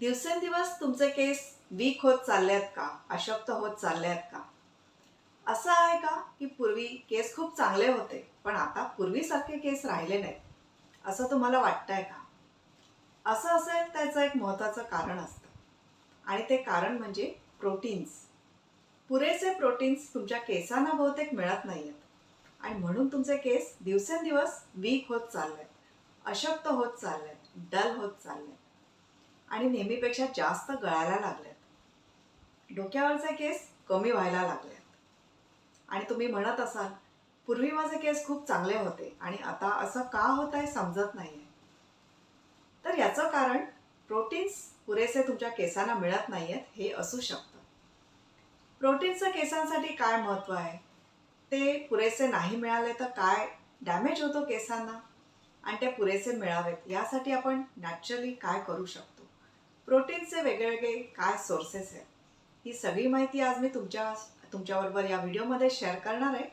दिवसेंदिवस तुमचे केस वीक होत चालले आहेत का? अशक्त होत चालले आहेत का? असं आहे का की पूर्वी केस खूप चांगले होते पण आता पूर्वीसारखे केस राहिले नाहीत? असं तुम्हाला वाटतंय का? असं असेल त्याचं एक महत्त्वाचं कारण असतं. आणि ते कारण म्हणजे प्रोटीन्स पुरेसे प्रोटीन्स तुमच्या केसांना बहुतेक मिळत नाही आहेत आणि म्हणून तुमचे केस दिवसेंदिवस वीक होत चालले आहेत अशक्त होत चालले आहेत डल होत चालले आहेत आणि नेहमीपेक्षा जास्त गळायला लागलेत डोक्यावरचे केस कमी व्हायला लागल्यात. आणि तुम्ही म्हणत असाल पूर्वी माझे केस खूप चांगले होते आणि आता असं का होत आहे समजत नाही आहे तर याचं कारण प्रोटीन्स पुरेसे तुमच्या केसांना मिळत नाही आहेत हे असू शकतं. प्रोटीन्सचं केसांसाठी काय महत्त्व आहे? ते पुरेसे नाही मिळाले तर काय डॅमेज होतो केसांना? आणि ते पुरेसे मिळावेत यासाठी आपण नॅचरली काय करू शकतो? प्रोटीनचे वेगवेगळे काय सोर्सेस आहेत? ही सगळी माहिती आज मी तुमच्या तुमच्याबरोबर या व्हिडिओमध्ये शेअर करणार आहे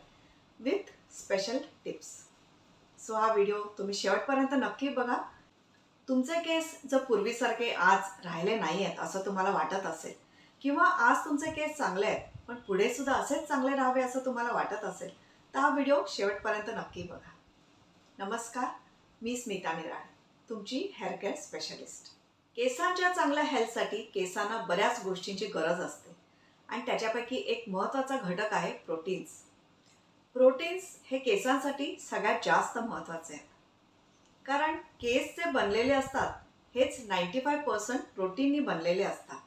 विथ स्पेशल टिप्स सो हा व्हिडिओ तुम्ही शेवटपर्यंत नक्की बघा. तुमचे केस जर पूर्वीसारखे आज राहिले नाही आहेत असं तुम्हाला वाटत असेल किंवा आज तुमचे केस चांगले आहेत पण पुढे सुद्धा असेच चांगले राहावे असं तुम्हाला वाटत असेल तर हा व्हिडिओ शेवटपर्यंत नक्की बघा. नमस्कार मी स्मिता निराळे तुमची हेअर केअर स्पेशलिस्ट केसांच्या चांगल्या हेल्थसाठी केसांना बऱ्याच गोष्टींची गरज असते. आणि त्याच्यापैकी एक महत्त्वाचा घटक आहे प्रोटीन्स प्रोटीन्स हे केसांसाठी सगळ्यात जास्त महत्त्वाचे आहेत. कारण केस जे बनलेले असतात हेच नाईंटी फाय पर्सेंट प्रोटीननी बनलेले असतात.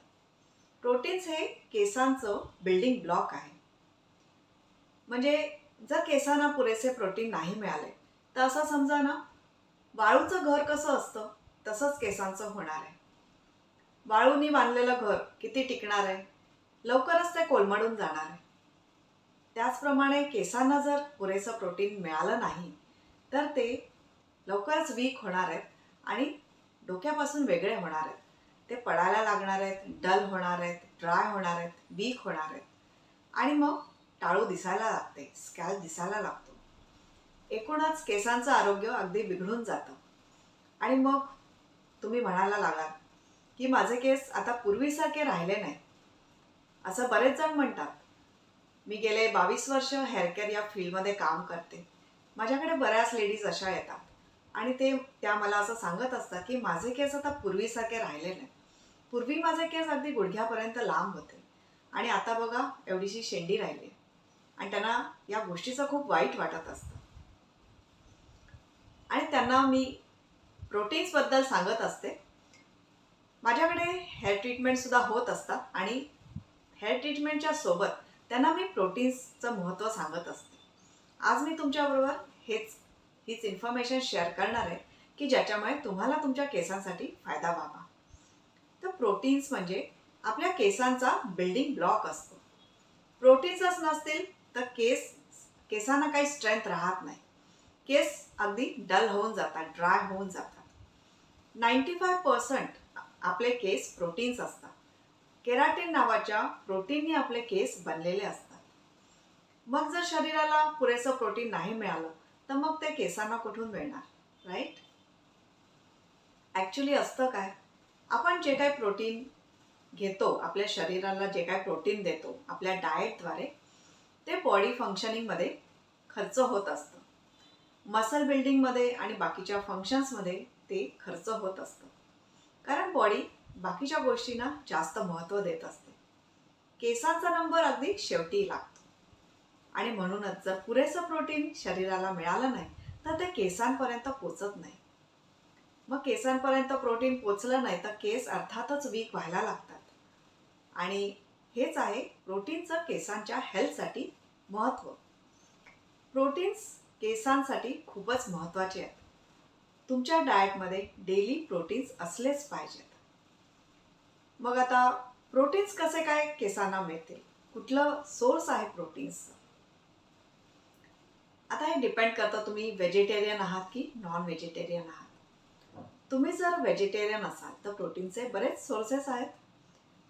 प्रोटीन्स हे केसांचं बिल्डिंग ब्लॉक आहे. म्हणजे जर केसांना पुरेसे प्रोटीन नाही मिळाले तर असं समजा ना वाळूचं घर कसं असतं तसंच केसांचं होणार आहे. वाळूनी बांधलेलं घर किती टिकणार आहे? लवकरच ते कोलमडून जाणार आहे. त्याचप्रमाणे केसांना जर पुरेसं प्रोटीन मिळालं नाही तर ते लवकरच वीक होणार आहेत आणि डोक्यापासून वेगळे होणार आहेत. ते पडायला लागणार आहेत डल होणार आहेत ड्राय होणार आहेत वीक होणार आहेत. आणि मग टाळू दिसायला लागते स्कॅल्प दिसायला लागतो. एकूणच केसांचं आरोग्य अगदी बिघडून जातं. आणि मग तुम्ही म्हणायला लागाल की माझे केस आता पूर्वीसारखे राहिले नाही असं बरेच जण म्हणतात. मी गेले बावीस वर्ष हेअर केअर या फील्डमध्ये काम करते. माझ्याकडे बऱ्याच लेडीज अशा येतात. आणि ते त्या मला असं सांगत असतात की माझे केस आता पूर्वीसारखे राहिले नाही पूर्वी माझे केस अगदी गुडघ्यापर्यंत लांब होते. आणि आता बघा एवढीशी शेंडी राहिली आहे. आणि त्यांना या गोष्टीचं खूप वाईट वाटत असतं. आणि त्यांना मी प्रोटीन्सबद्दल सांगत असते. माझ्याकडे हेअर ट्रीटमेंटसुद्धा होत असतात आणि हेअर ट्रीटमेंटच्या सोबत त्यांना मी प्रोटीन्सचं महत्त्व सांगत असते. आज मी तुमच्याबरोबर हेच हीच इन्फॉर्मेशन शेअर करणार आहे की ज्याच्यामुळे तुम्हाला तुमच्या केसांसाठी फायदा व्हावा. तर प्रोटीन्स म्हणजे आपल्या केसांचा बिल्डिंग ब्लॉक असतो. प्रोटीन्सच नसतील तर केस केसांना काही स्ट्रेंथ राहत नाही. केस अगदी डल होऊन जातात ड्राय होऊन जातात. नाईंटी फाय पर्सेंट आपले केस प्रोटीन्स असतात. केराटिन नावाच्या प्रोटीनने आपले केस बनलेले असतात. मग जर शरीराला पुरेसं प्रोटीन नाही मिळालं तर मग ते केसांना कुठून मिळणार? राईट ॲक्च्युली असतं काय? आपण जे काही प्रोटीन घेतो आपल्या शरीराला जे काही प्रोटीन देतो आपल्या डाएटद्वारे ते बॉडी फंक्शनिंगमध्ये खर्च होत असतं. मसल बिल्डिंगमध्ये आणि बाकीच्या फंक्शन्समध्ये ते खर्च होत असतं. कारण बॉडी बाकीच्या गोष्टींना जास्त महत्त्व देत असते. केसांचा नंबर अगदी शेवटी लागतो. आणि म्हणूनच जर पुरेसं प्रोटीन शरीराला मिळालं नाही तर ते केसांपर्यंत पोचत नाही. मग केसांपर्यंत प्रोटीन पोचलं नाही तर केस अर्थातच वीक व्हायला लागतात. आणि हेच आहे प्रोटीनचं केसांच्या हेल्थसाठी महत्त्व. प्रोटीन्स केसांसाठी खूपच महत्त्वाचे आहेत. तुमच्या डाएटमध्ये डेली प्रोटीन्स असलेच पाहिजेत. मग आता प्रोटीन्स कसे काय केसांना मिळतील? कुठलं सोर्स आहे प्रोटीन्सचं? आता हे डिपेंड करतं तुम्ही व्हेजिटेरियन आहात की नॉन व्हेजिटेरियन आहात. तुम्ही जर व्हेजिटेरियन असाल तर प्रोटीनचे बरेच सोर्सेस आहेत.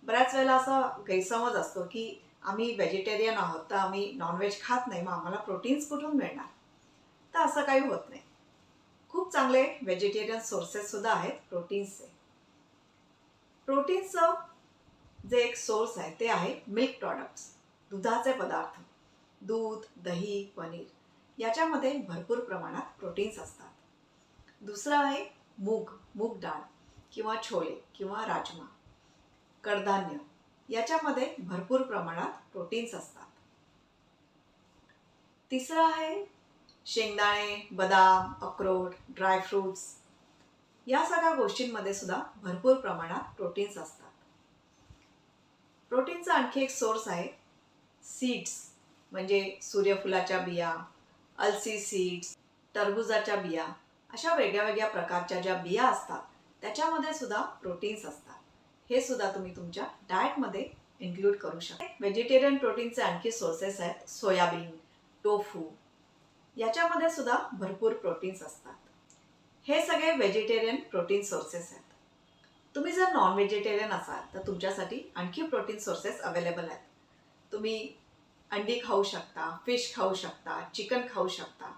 बऱ्याच वेळेला असा गैरसमज असतो की आम्ही व्हेजिटेरियन आहोत तर आम्ही नॉनव्हेज खात नाही मग आम्हाला प्रोटीन्स कुठून मिळणार? तर असं काही होत नाही. खूप चांगले व्हेजिटेरियन सोर्सेससुद्धा आहेत प्रोटीन्सचे प्रोटीन्सचं जे एक सोर्स आहे ते आहे मिल्क प्रॉडक्ट्स दुधाचे पदार्थ दूध दही पनीर. याच्यामध्ये भरपूर प्रमाणात प्रोटीन्स असतात. दुसरं आहे मूग मूग डाळ किंवा छोले किंवा राजमा कडधान्य. याच्यामध्ये भरपूर प्रमाणात प्रोटीन्स असतात. तिसरं आहे शेंगदाणे बदाम अक्रोड ड्रायफ्रूट्स या सगळ्या गोष्टींमध्ये सुद्धा भरपूर प्रमाणात प्रोटीन्स असतात. प्रोटीनचा आणखी एक सोर्स आहे सीड्स म्हणजे सूर्यफुलाच्या बिया अलसी सीड्स टरबुजाच्या बिया अशा वेगळ्या वेगळ्या प्रकारच्या ज्या बिया असतात त्याच्यामध्ये सुद्धा प्रोटीन्स असतात. हे सुद्धा तुम्ही तुमच्या डाएटमध्ये इन्क्लूड करू शकता. व्हेजिटेरियन प्रोटीनचे आणखी सोर्सेस आहेत सोयाबीन टोफू याच्यामध्ये सुद्धा भरपूर प्रोटीन्स असतात. हे सगळे व्हेजिटेरियन प्रोटीन सोर्सेस आहेत. तुम्ही जर नॉन व्हेजिटेरियन असाल तर तुमच्यासाठी आणखी प्रोटीन सोर्सेस अवेलेबल आहेत. तुम्ही अंडी खाऊ शकता फिश खाऊ शकता चिकन खाऊ शकता.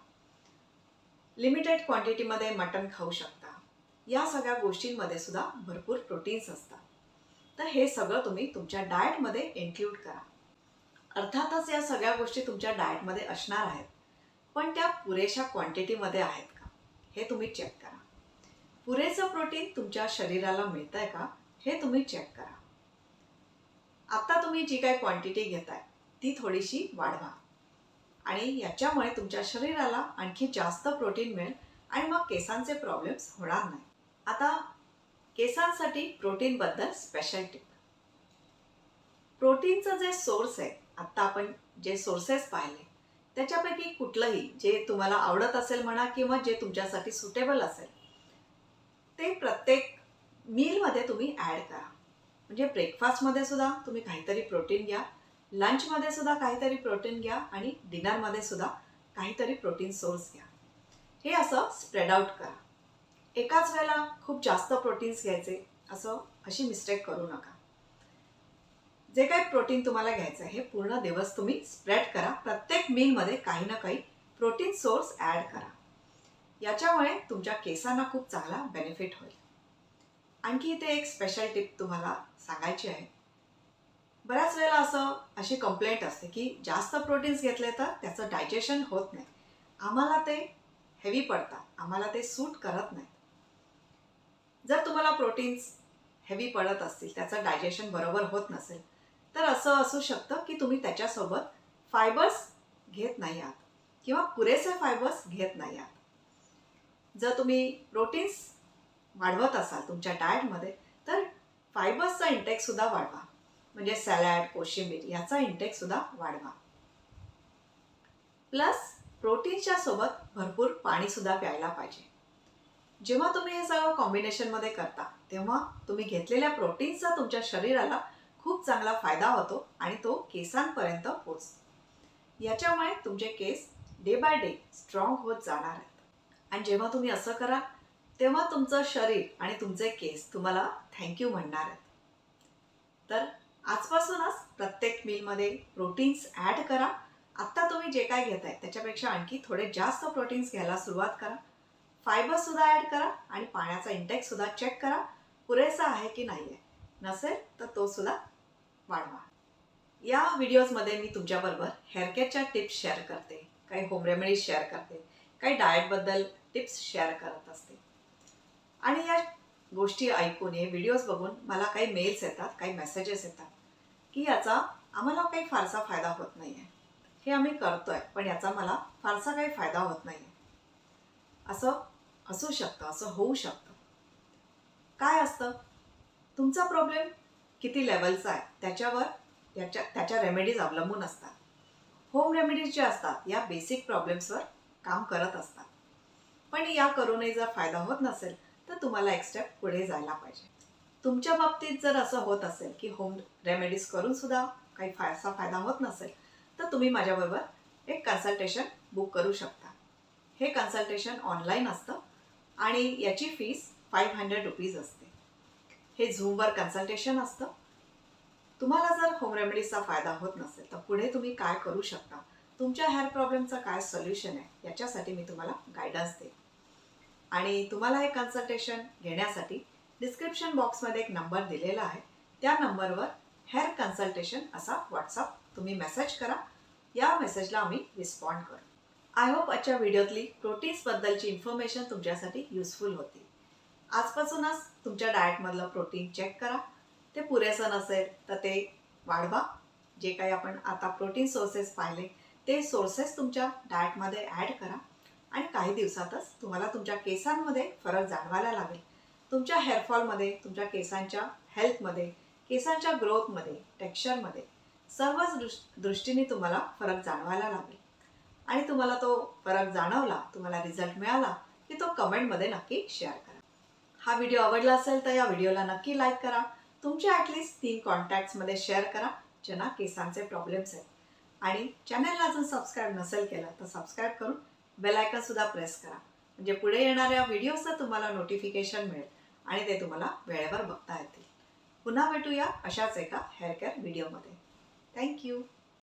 लिमिटेड क्वांटिटीमध्ये मटन खाऊ शकता. या सगळ्या गोष्टींमध्ये सुद्धा भरपूर प्रोटीन्स असतात. तर हे सगळं तुम्ही तुमच्या डाएटमध्ये इन्क्लूड करा. अर्थातच या सगळ्या गोष्टी तुमच्या डाएटमध्ये असणार आहेत. पण त्या पुरेशा क्वांटिटीमध्ये आहेत का? हे तुम्ही चेक करा. पुरेसं प्रोटीन तुमच्या शरीराला मिळत आहे का? हे तुम्ही चेक करा. आत्ता तुम्ही जी काही क्वांटिटी घेताय ती थोडीशी वाढवा. आणि याच्यामुळे तुमच्या शरीराला आणखी जास्त प्रोटीन मिळेल आणि मग केसांचे प्रॉब्लेम्स होणार नाही. आता केसांसाठी प्रोटीनबद्दल स्पेशल टिप प्रोटीनचं जे सोर्स आहे आत्ता आपण जे सोर्सेस पाहिले त्याच्यापैकी कुठलंही जे तुम्हाला आवडत असेल म्हणा किंवा जे तुमच्यासाठी सुटेबल असेल ते प्रत्येक मीलमध्ये तुम्ही ॲड करा. म्हणजे ब्रेकफास्टमध्ये सुद्धा तुम्ही काहीतरी प्रोटीन घ्या लंचमध्ये सुद्धा काहीतरी प्रोटीन घ्या आणि डिनरमध्ये सुद्धा काहीतरी प्रोटीन सोर्स घ्या. हे असं स्प्रेड आउट करा. एकाच वेळेला खूप जास्त प्रोटीन्स घ्यायचे असं अशी मिस्टेक करू नका. जे काही प्रोटीन तुम्हाला घ्यायचं आहे हे पूर्ण दिवस तुम्ही स्प्रेड करा. प्रत्येक मीलमध्ये काही ना काही प्रोटीन सोर्स ॲड करा. याच्यामुळे तुमच्या केसांना खूप चांगला बेनिफिट होईल. आणखी इथे एक स्पेशल टिप तुम्हाला सांगायची आहे. बऱ्याच वेळेला असं अशी कंप्लेंट असते की जास्त प्रोटीन्स घेतले तर त्याचं डायजेशन होत नाही. आम्हाला ते हेवी पडतात. आम्हाला ते सूट करत नाही जर तुम्हाला प्रोटीन्स हेवी पडत असतील त्याचं डायजेशन बरोबर होत नसेल तर असं असू शकतं की तुम्ही त्याच्यासोबत फायबर्स घेत नाही आहात. किंवा पुरेसे फायबर्स घेत नाही आहात. जर तुम्ही प्रोटीन्स वाढवत असाल तुमच्या डाएटमध्ये तर फायबर्सचा इंटेकसुद्धा वाढवा. म्हणजे सॅलॅड कोशिंबीर याचा इंटेकसुद्धा वाढवा. प्लस प्रोटीनच्या सोबत भरपूर पाणीसुद्धा प्यायला पाहिजे. जेव्हा तुम्ही हे सगळं कॉम्बिनेशनमध्ये करता तेव्हा तुम्ही घेतलेल्या प्रोटीन्सचा तुमच्या शरीराला खूप चांगला फायदा होतो आणि तो केसांपर्यंत पोचतो याच्यामुळे तुमचे केस डे बाय डे स्ट्रॉंग होत जाणार आहेत. आणि जेव्हा तुम्ही असं कराल तेव्हा तुमचं शरीर आणि तुमचे केस तुम्हाला थँक्यू म्हणणार आहेत. तर आजपासूनच प्रत्येक मीलमध्ये प्रोटीन्स ॲड करा. आत्ता तुम्ही जे काय घेताय त्याच्यापेक्षा आणखी थोडे जास्त प्रोटीन्स घ्यायला सुरुवात करा. फायबरसुद्धा ॲड करा आणि पाण्याचा इंटेकसुद्धा चेक करा. पुरेसा आहे की नाही आहे नसेल तर तो सुद्धा वाढवा. या व्हिडिओजमध्ये मी तुमच्याबरोबर हेअरकेअरच्या टिप्स शेअर करते. काही होम रेमेडीज शेअर करते. काही डाएटबद्दल टिप्स शेअर करत असते. आणि या गोष्टी ऐकून हे व्हिडिओज बघून मला काही मेल्स येतात काही मेसेजेस येतात की याचा आम्हाला काही फारसा फायदा होत नाही आहे हे आम्ही करतोय पण याचा मला फारसा काही फायदा होत नाही आहे असं असू शकतं असं होऊ शकतं. काय असतं? तुमचा प्रॉब्लेम किती लेवलचा आहे त्याच्यावर याच्या त्याच्या रेमेडीज अवलंबून असतात. होम रेमेडीज ज्या असतात या बेसिक प्रॉब्लेम्सवर काम करत असतात. पण या करूनही जर फायदा होत नसेल तर तुम्हाला एक स्टेप पुढे जायला पाहिजे. तुमच्या बाबतीत जर असं होत असेल की होम रेमेडीज करून सुद्धा काही फारसा फायदा होत नसेल तर तुम्ही माझ्याबरोबर एक कन्सल्टेशन बुक करू शकता. हे कन्सल्टेशन ऑनलाईन असतं आणि याची फीस फाईव्ह हंड्रेड रुपीज असते. हे झूमवर कन्सल्टेशन असतं. तुम्हाला जर होम रेमेडीचा फायदा होत नसेल तर पुढे तुम्ही काय करू शकता? तुमच्या हेअर प्रॉब्लेमचं काय सोल्युशन आहे? याच्यासाठी मी तुम्हाला गायडन्स देईन. आणि तुम्हाला हे कन्सल्टेशन घेण्यासाठी डिस्क्रिप्शन बॉक्समध्ये एक नंबर दिलेला आहे. त्या नंबरवर हेअर कन्सल्टेशन असा व्हॉट्सअप तुम्ही मेसेज करा. या मेसेजला आम्ही रिस्पॉन्ड करू. आय होप आजच्या व्हिडिओतली प्रोटीन्सबद्दलची इन्फॉर्मेशन तुमच्यासाठी युजफुल होती. आजपासूनच तुमच्या डाएटमधलं प्रोटीन चेक करा. ते पुरेसं नसेल तर ते वाढवा. जे काही आपण आता प्रोटीन सोर्सेस पाहिले ते सोर्सेस तुमच्या डाएटमध्ये ॲड करा. आणि काही दिवसातच तुम्हाला तुमच्या केसांमध्ये फरक जाणवायला लागेल. तुमच्या हेअरफॉलमध्ये तुमच्या केसांच्या हेल्थमध्ये केसांच्या ग्रोथमध्ये टेक्स्चरमध्ये सर्वच दृष् दृष्टीने तुम्हाला फरक जाणवायला लागेल. आणि तुम्हाला तो फरक जाणवला तुम्हाला रिझल्ट मिळाला की तो कमेंटमध्ये नक्की शेअर करा. हा व्हिडिओ आवडला असेल तर या व्हिडिओला नक्की लाईक करा. तुमच्या ॲटलिस्ट तीन कॉन्टॅक्ट्समध्ये शेअर करा ज्यांना केसांचे प्रॉब्लेम्स आहेत. आणि चॅनलला अजून सबस्क्राईब नसेल केला तर सबस्क्राईब करून बेलायकनसुद्धा सुद्धा प्रेस करा. म्हणजे पुढे येणाऱ्या व्हिडिओचं तुम्हाला नोटिफिकेशन मिळेल आणि ते तुम्हाला वेळेवर बघता येतील. पुन्हा भेटूया अशाच एका हेअर केअर व्हिडिओमध्ये थँक्यू